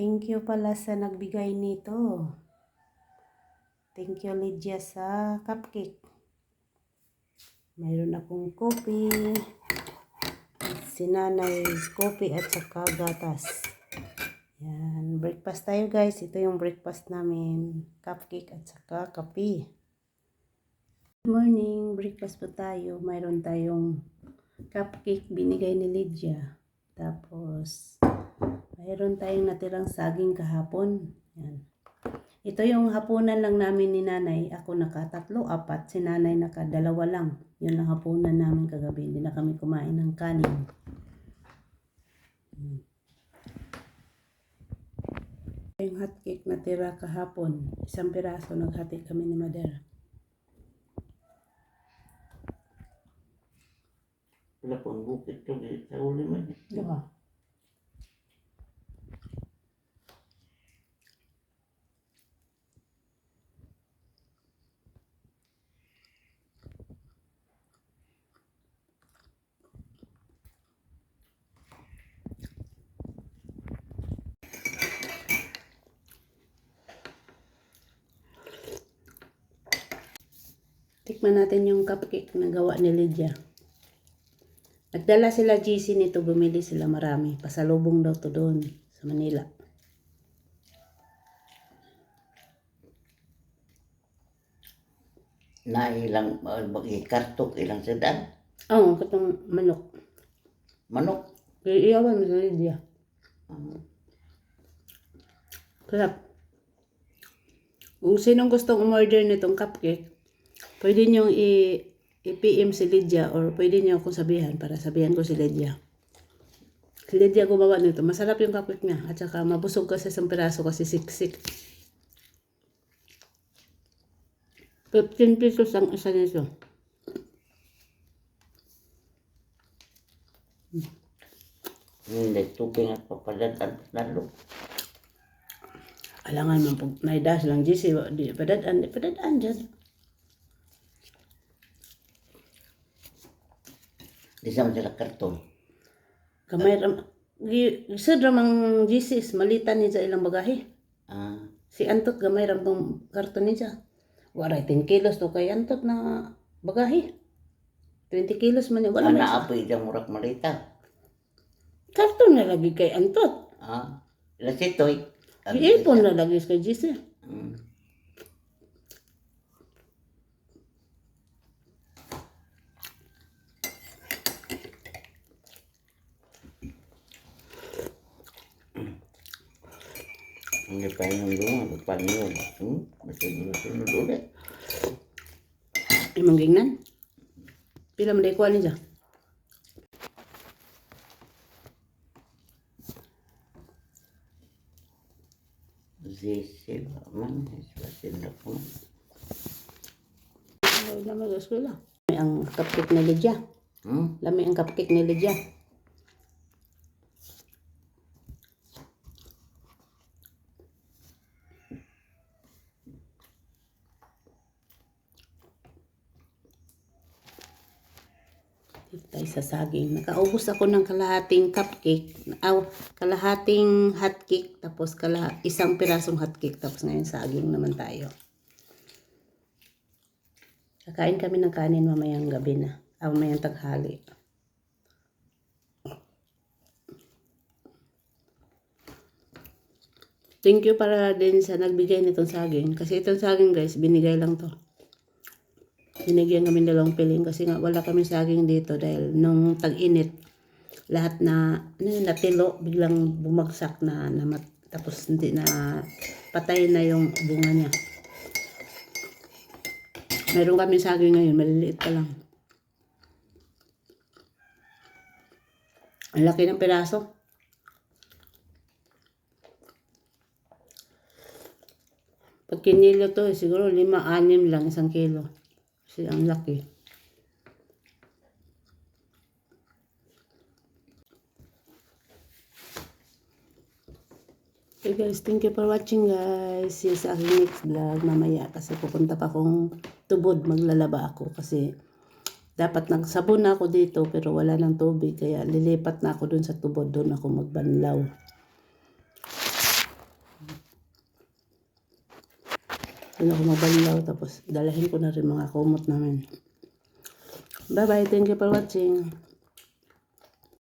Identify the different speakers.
Speaker 1: Thank you pala sa nagbigay nito. Thank you Lydia sa cupcake. Mayroon akong. At sinanay kopi at saka gatas. Yan. Breakfast tayo guys. Ito yung breakfast namin. Cupcake at saka kape. Morning. Breakfast po tayo. Mayroon tayong cupcake binigay ni Lydia. Tapos, mayroon tayong natirang saging kahapon. Yan. Ito yung hapunan lang namin ni nanay. Ako nakatatlo, apat. Si nanay nakadalawa lang. Yun ang hapunan namin kagabi. Hindi na kami kumain ng kanin. Hmm. Yung hotcake na tira kahapon. Isang piraso naghati kami ni Madera.
Speaker 2: Wala pong bukit ko di sa uli man.
Speaker 1: Diba? Tikman natin yung cupcake na gawa ni Lydia. Nagdala sila GC nito, bumili sila marami. Pasalubong daw to doon sa Manila.
Speaker 2: Na ilang bagi kartok ilang sedan.
Speaker 1: Oo, oh, katong manok.
Speaker 2: Manok.
Speaker 1: Iiyawan mo sa Lydia.
Speaker 2: Ah,
Speaker 1: Sarap. Kung sinong gustong umorder nitong cupcake, pwede nyo i- i-PM si Lydia or pwede nyo akong sabihan para sabihan ko si Lydia. Si Lydia gumawa nito. Masarap yung cupcake niya. At saka mabusog kasi sa piraso kasi siksik. 15 pesos ang isa nito.
Speaker 2: hindi tuping at papadatan lalo.
Speaker 1: Alangan man pag naidas lang di padadaan, padadaan dyan.
Speaker 2: Di sa sila karton.
Speaker 1: Kamay ram, isod ramang GC, is malitan ni sa ilang bagahe.
Speaker 2: Ah,
Speaker 1: Si Antot gamay ram tong karton niya. Waray 10 kilos to kay Antot na bagahe. 20 kilos man niya. Wala siya.
Speaker 2: apoy dang murak malita.
Speaker 1: Karton na lagi kay Antot.
Speaker 2: Ah, ila sitoy.
Speaker 1: Iipon na lagi kay GC.
Speaker 2: Hmm. Hindi pa yung doon, pa niyo. Hmm? Basta sunod ulit.
Speaker 1: Imong gingnan. Pila man day kuha niya.
Speaker 2: Zisi man, iswasin na po.
Speaker 1: Ay na mag eskwela. Lami ang cupcake ni Lydia.
Speaker 2: Hmm?
Speaker 1: Lami ang cupcake ni Lydia. Tayo sa saging. Nakaubos ako ng kalahating cupcake. Aw, kalahating hotcake. Tapos kala, isang pirasong hotcake. Tapos ngayon saging naman tayo. Kakain kami ng kanin mamayang gabi na. Ah, mamayang taghali. Thank you para din sa nagbigay nitong saging. Kasi itong saging guys, binigay lang to. Binigyan kami dalawang piling kasi nga wala kami saging dito dahil nung tag-init, lahat na, ano natilo, biglang bumagsak na, na tapos hindi na, patay na yung bunga niya. Meron kami saging ngayon, maliliit pa lang. Ang laki ng piraso. Pag kinilo to, eh, siguro lima, anim lang isang kilo. Kasi ang laki. Okay guys, thank you for watching guys. See you sa aking next vlog mamaya kasi pupunta pa akong tubod maglalaba ako kasi dapat nagsabon na ako dito pero wala ng tubig kaya lilipat na ako dun sa tubod doon ako magbanlaw. Doon ako mabanlaw tapos dalahin ko na rin mga kumot namin. Bye bye. Thank you for watching.